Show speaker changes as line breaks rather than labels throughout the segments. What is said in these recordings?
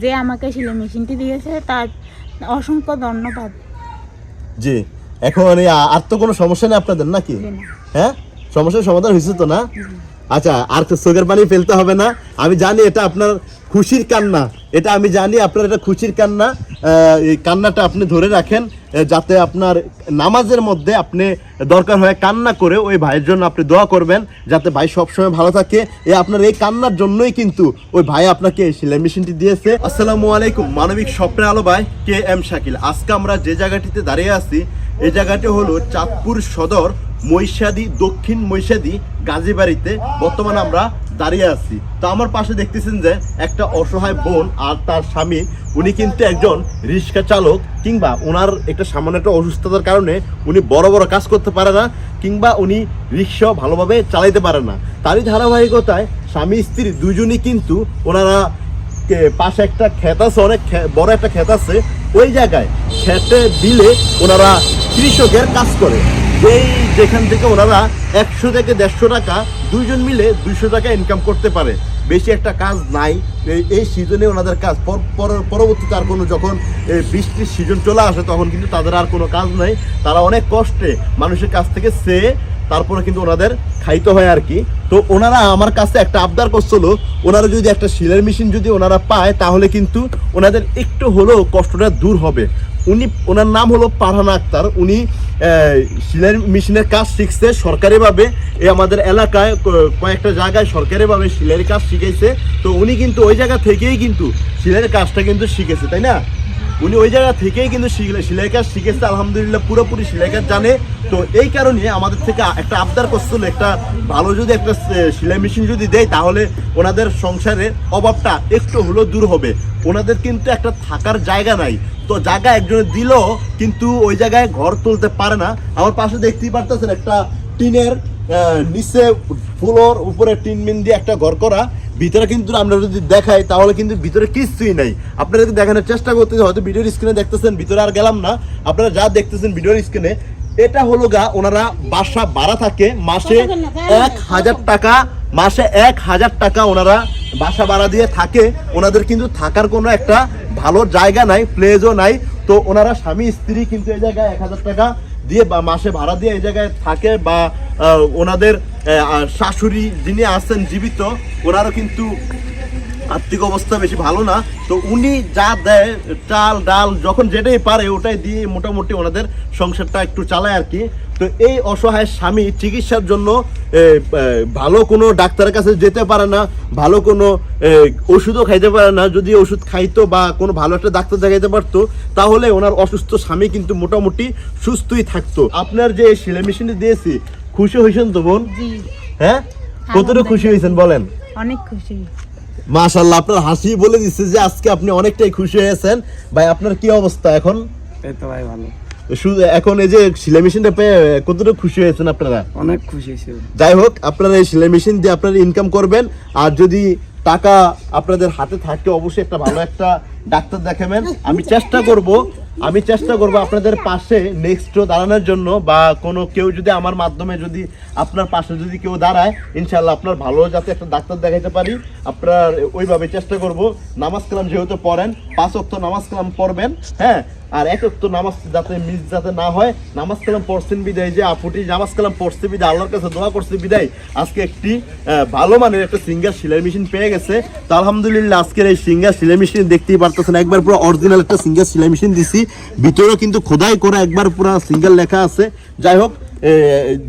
যে আমাকে সেলাই মেশিনটি দিয়েছে তার অসংখ্য ধন্যবাদ।
জি এখন আর তো কোনো সমস্যা নেই আপনাদের নাকি? হ্যাঁ? সমস্যার সমাধান হয়েছে তো না? আচ্ছা আর চোখের পানি ফেলতে হবে না। আমি জানি এটা আপনার খুশির কান্না। এটা আমি জানি আপনার এটা খুশির কান্না। এই কান্নাটা আপনি ধরে রাখেন যাতে আপনার নামাজের মধ্যে আপনি দরকার হয় কান্না করে ওই ভাইয়ের জন্য আপনি দোয়া করবেন, যাতে ভাই সবসময় ভালো থাকে। এ আপনার এই কান্নার জন্যই কিন্তু ওই ভাই আপনাকে সেলাই মেশিনটি দিয়েছে। আসসালামু আলাইকুম, মানবিক স্বপ্নে আলো ভাই, কে এম শাকিল। আজকে আমরা যে জায়গাটিতে দাঁড়িয়ে আছি এই জায়গাটি হলো চাঁদপুর সদর মহিষাদি, দক্ষিণ মহিষাদি গাজীবাড়িতে বর্তমানে আমরা দাঁড়িয়ে আছি। তো আমার পাশে দেখতেছেন যে একটা অসহায় বোন আর তার স্বামী, উনি কিন্তু একজন রিক্সা চালক কিংবা ওনার একটা সামান্য একটা অসুস্থতার কারণে উনি বড় বড় কাজ করতে পারে না কিংবা উনি রিক্সা ভালোভাবে চালাইতে পারে না। তারই ধারাবাহিকতায় স্বামী, স্ত্রী দুজনই কিন্তু ওনারা পাশে একটা ক্ষেত আছে, অনেক বড় একটা ক্ষেত আছে। ওই জায়গায় খেতে দিলে ওনারা কৃষকের কাজ করে। যেই যেখান থেকে ওনারা একশো থেকে দেড়শো টাকা, দুইজন মিলে দুইশো টাকা ইনকাম করতে পারে। বেশি একটা কাজ নাই। এই- সিজনে ওনাদের কাজ পর- পর- পরবর্তীতে আর কোনো যখন বৃষ্টির সিজন চলে আসে, তখন কিন্তু তাদের আর কোনো কাজ নাই। তারা অনেক কষ্টে মানুষের কাছ থেকে সে তারপরে কিন্তু ওনাদের খাইতে হয় আর কি। তো ওনারা আমার কাছে একটা আবদার করছিল, ওনারা যদি একটা সিলাই মেশিন যদি ওনারা পায়, তাহলে কিন্তু ওনাদের একটু হলেও কষ্টটা দূর হবে। উনি, ওনার নাম হলো পারহান আক্তার। উনি সিলাই মেশিনের কাজ শিখছে সরকারিভাবে। এই আমাদের এলাকায় কয়েকটা জায়গায় সরকারিভাবে সিলাইয়ের কাজ শিখেছে তো উনি কিন্তু ওই জায়গা থেকেই কিন্তু সিলাইয়ের কাজটা কিন্তু শিখেছে, তাই না? উনি ওই জায়গা থেকেই কিন্তু শিখলে কাজ শিখেছে, আলহামদুলিল্লাহ, পুরোপুরি সেলাই কাজ জানে। তো এই কারণে আমাদের থেকে একটা আবদার করছিল একটা ভালো যদি একটা সেলাই মেশিন যদি দেয়, তাহলে ওনাদের সংসারের অভাবটা একটু হলেও দূর হবে। ওনাদের কিন্তু একটা থাকার জায়গা নাই। তো জায়গা একজনে দিল, কিন্তু ওই জায়গায় ঘর তুলতে পারে না। আমার পাশে দেখতেই পারতেছেন একটা টিনের নিচে ফুলোর উপরে টিন মিন দিয়ে একটা ঘর করা। ভিতরে কিন্তু আমরা যদি দেখাই তাহলে কিন্তু ভিতরে কিছুই নাই। আপনারা যদি দেখানোর চেষ্টা করতে হয়তো ভিডিওর স্ক্রিনে দেখতেছেন ভিতরে আর গেলাম না। আপনারা যা দেখতেছেন ভিডিওর স্ক্রিনে এটা হলো গা ওনারা বাসা ভাড়া থাকে মাসে এক হাজার টাকা মাসে এক হাজার টাকা ওনারা বাসা ভাড়া দিয়ে থাকে। ওনাদের কিন্তু থাকার কোনো একটা ভালো জায়গা নাই প্লেজও নাই। তো ওনারা স্বামী স্ত্রী কিন্তু এই জায়গায় এক হাজার টাকা দিয়ে বা মাসে ভাড়া দিয়ে এই জায়গায় থাকে বা ওনাদের শাশুড়ি যিনি আছেন জীবিত, ওনারও কিন্তু আর্থিক অবস্থা বেশি ভালো না। তো উনি যা দেয়, চাল, ডাল, যখন যেটাই পারে, ওটাই দিয়ে মোটামুটি ওনাদের সংসারটা একটু চালায় আর কি। তো এই অসহায় স্বামী চিকিৎসার জন্য ভালো কোনো ডাক্তারের কাছে যেতে পারে না, ভালো কোনো ওষুধও খাইতে পারে না। যদি ওষুধ খাইতো বা কোনো ভালো একটা ডাক্তার দেখাইতে পারতো, তাহলে ওনার অসুস্থ স্বামী কিন্তু মোটামুটি সুস্থই থাকতো। আপনার যে সেলাই মেশিনটি দিয়েছি খুশি হয়েছেন তো বোন? হ্যাঁ? কতটা খুশি হয়েছেন বলেন?
অনেক খুশি।
মাশাল্লাহ আপনার হাসি বলে দিচ্ছে যে আজকে আপনি অনেকটাই খুশি হয়েছেন। ভাই আপনার কি অবস্থা এখন?
এই তো ভাই ভালো।
শুধু এখন এই যে সেলাই মেশিনটা পেয়ে কতটুকু খুশি হয়েছেন আপনারা?
অনেক খুশি হয়েছি।
যাই হোক আপনারা এই সেলাই মেশিন দিয়ে আপনারা ইনকাম করবেন। আর যদি টাকা আপনাদের হাতে থাকে অবশ্যই একটা ভালো একটা ডাক্তার দেখাবেন। আমি চেষ্টা করব আমি চেষ্টা করব আপনাদের পাশে নেক্সট দাঁড়ানোর জন্য বা কোনো কেউ যদি আমার মাধ্যমে যদি আপনার পাশে যদি কেউ দাঁড়ায় ইনশাল্লাহ আপনার ভালো যাতে একটা ডাক্তার দেখাইতে পারি। আপনার ওইভাবে চেষ্টা করব। নামাজ কালাম যেহেতু পড়েন, পাঁচ অক্ত নামাজ কালাম পড়বেন হ্যাঁ? আর এক অক্ত নামাজ যাতে মিস যাতে না হয়, নামাজ কালাম পড়ছেন বিদায় যে আপুটি, নামাজ কালাম পড়ছে বিদায়, আল্লাহর কাছে দোয়া করছে বিদায়। আজকে একটি ভালো মানের একটা সিঙ্গার সেলাই মেশিন পেয়ে গেছে। তো আলহামদুলিল্লাহ আজকের এই সিঙ্গার সেলাই মেশিন দেখতেই পারতেছেন, একবার পুরো অরিজিনাল একটা সিঙ্গার সেলাই মেশিন দিছি। ভিতরেও কিন্তু খোদাই করা একবার পুরো সিঙ্গার লেখা আছে। যাই হোক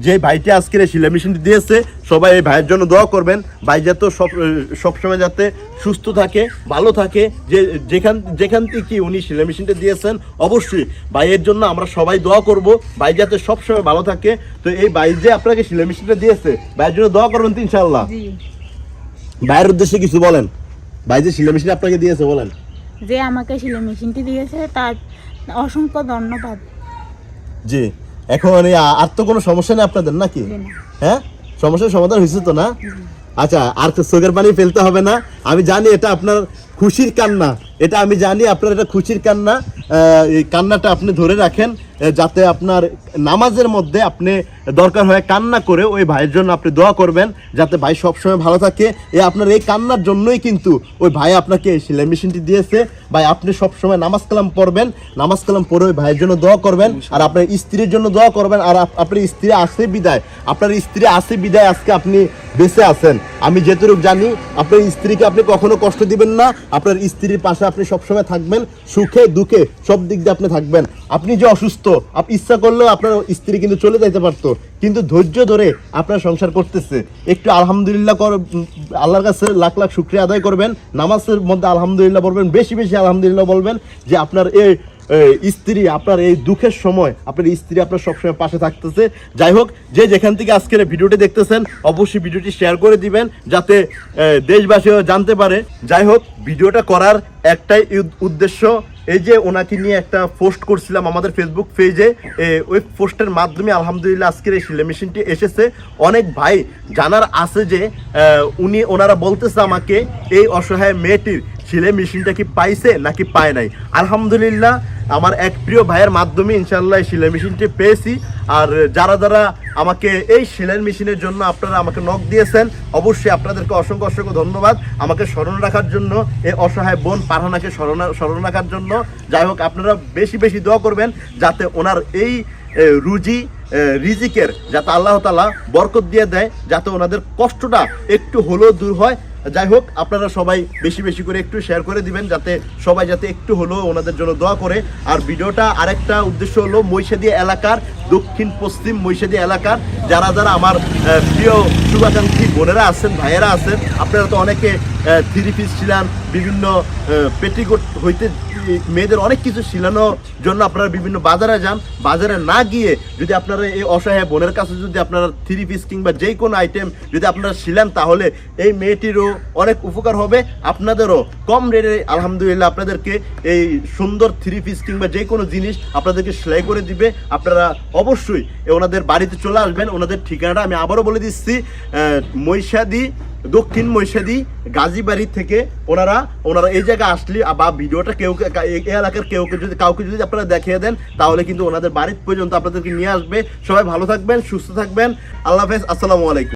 যে ভাইটি আজকের এই সেলাই মেশিনটি দিয়েছে সবাই এই ভাইয়ের জন্য দোয়া করবেন। ভাই যাতে সব সবসময় যাতে সুস্থ থাকে ভালো থাকে। যে যেখান যেখান থেকে উনি সেলাই মেশিনটা দিয়েছেন অবশ্যই ভাইয়ের জন্য আমরা সবাই দোয়া করব। ভাই যাতে সবসময় ভালো থাকে। তো এই ভাই যে আপনাকে সেলাই মেশিনটা দিয়েছে ভাইয়ের জন্য দোয়া করবেন তো ইনশাল্লাহ ভাইয়ের উদ্দেশ্যে কিছু বলেন। ভাই যে সেলাই মেশিন আপনাকে দিয়েছে বলেন।
যে আমাকে সেলাই মেশিনটি দিয়েছে তার অসংখ্য ধন্যবাদ।
জি। এখন আর তো কোনো সমস্যা নেই আপনাদের নাকি? হ্যাঁ? সমস্যার সমাধান হয়েছে তো না? আচ্ছা আর তো চোখের পানি ফেলতে হবে না। আমি জানি এটা আপনার খুশির কান্না। এটা আমি জানি আপনার এটা খুশির কান্না। এই কান্নাটা আপনি ধরে রাখেন। যাতে আপনার নামাজের মধ্যে আপনি দরকার হয় কান্না করে ওই ভাইয়ের জন্য আপনি দোয়া করবেন, যাতে ভাই সবসময় ভালো থাকে। এ, আপনার এই কান্নার জন্যই কিন্তু ওই ভাই আপনাকে এই সেলাই মেশিনটি দিয়েছে। ভাই, আপনি সবসময় নামাজ কালাম পড়বেন, নামাজ কালাম পড়ে ওই ভাইয়ের জন্য দোয়া করবেন, আর আপনার স্ত্রীর জন্য দোয়া করবেন, আর আপনার স্ত্রী আছে বিদায়। আপনার স্ত্রী আছে বিদায় আজকে আপনি বেঁচে আছেন। আমি যেটুকু জানি, আপনার স্ত্রীকে আপনি কখনো কষ্ট দিবেন না। আপনার স্ত্রীর পাশে আপনি সবসময় থাকবেন, সুখে, দুঃখে সব দিক দিয়ে আপনি থাকবেন। আপনি যে অসুস্থ আপনি ইচ্ছা করলেও আপনার স্ত্রী কিন্তু চলে যাইতে পারতো। কিন্তু ধৈর্য ধরে আপনার সংসার করতেছে। একটু আলহামদুলিল্লাহ কর আল্লাহর কাছে লাখ লাখ শুক্রিয়া আদায় করবেন। নামাজের মধ্যে আলহামদুলিল্লাহ বলবেন, বেশি বেশি আলহামদুলিল্লাহ বলবেন যে আপনার এই স্ত্রী, আপনার এই দুঃখের সময় আপনার স্ত্রী আপনার সবসময় পাশে থাকতেছে। যাই হোক, যে যেখান থেকে আজকের ভিডিওটি দেখতেছেন, অবশ্যই ভিডিওটি শেয়ার করে দিবেন যাতে দেশবাসীও জানতে পারে। যাই হোক, ভিডিওটা করার একটাই উদ্দেশ্য এই যে ওনাকে নিয়ে একটা পোস্ট করছিলাম আমাদের ফেসবুক পেজে ওই পোস্টের মাধ্যমে আলহামদুলিল্লাহ আজকের এই সিলাই মেশিনটি এসেছে। অনেক ভাই জানার আছে যে উনি ওনারা বলতেছে আমাকে, এই অসহায় মেয়েটির সেলাই মেশিনটা কি পাইছে নাকি পায় নাই? আলহামদুলিল্লাহ, আমার এক প্রিয় ভাইয়ের মাধ্যমে ইনশাল্লাহ এই সেলাই মেশিনটি পেয়েছি। আর যারা যারা আমাকে এই সেলাই মেশিনের জন্য আপনারা আমাকে নখ দিয়েছেন, অবশ্যই আপনাদেরকে অসংখ্য অসংখ্য ধন্যবাদ। আমাকে স্মরণ রাখার জন্য, এই অসহায় বোন পারহানাকে স্মরণ স্মরণ রাখার জন্য। যাই হোক, আপনারা বেশি বেশি দোয়া করবেন যাতে ওনার এই রুজি রিজিকের যাতে আল্লাহ তালা বরকত দিয়ে দেয়, যাতে ওনাদের কষ্টটা একটু হলেও দূর হয়। যাই হোক, আপনারা সবাই বেশি বেশি করে একটু শেয়ার করে দিবেন যাতে সবাই যাতে একটু হলেও ওনাদের জন্য দোয়া করে। আর ভিডিওটা আরেকটা উদ্দেশ্য হলো মহিষাদি এলাকার, দক্ষিণ পশ্চিম মহিষাদি এলাকার। যারা যারা আমার প্রিয় শুভাকাঙ্ক্ষী বোনেরা আছেন, ভাইয়েরা আছেন, আপনারা তো অনেকে থ্রি পিস ছিলেন বিভিন্ন পেটিকোট হইতে মেয়েদের অনেক কিছু শিলানোর জন্য আপনারা বিভিন্ন বাজারে যান। বাজারে না গিয়ে যদি আপনারা এই অসহায় বোনের কাছে যদি আপনারা থ্রি পিস কিংবা যে কোনো আইটেম যদি আপনারা শিলেন তাহলে এই মেয়েটিরও অনেক উপকার হবে। আপনাদেরও কম রেটে, আলহামদুলিল্লাহ, আপনাদেরকে এই সুন্দর থ্রি পিস কিংবা যে কোনো জিনিস আপনাদেরকে সেলাই করে দিবে। আপনারা অবশ্যই ওনাদের বাড়িতে চলে আসবেন। ওনাদের ঠিকানাটা আমি আবারও বলে দিচ্ছি মহিষাদি দক্ষিণ মহিষাদি গাজীবাড়ি থেকে ওনারা ওনারা এই জায়গায় আসলে বা ভিডিওটা কেউ এই এলাকার কেউ কেউ যদি, কাউকে যদি আপনারা দেখিয়ে দেন, তাহলে কিন্তু ওনাদের বাড়ির পর্যন্ত আপনাদেরকে নিয়ে আসবে। সবাই ভালো থাকবেন, সুস্থ থাকবেন। আল্লাহ হাফেজ, আসসালামু আলাইকুম।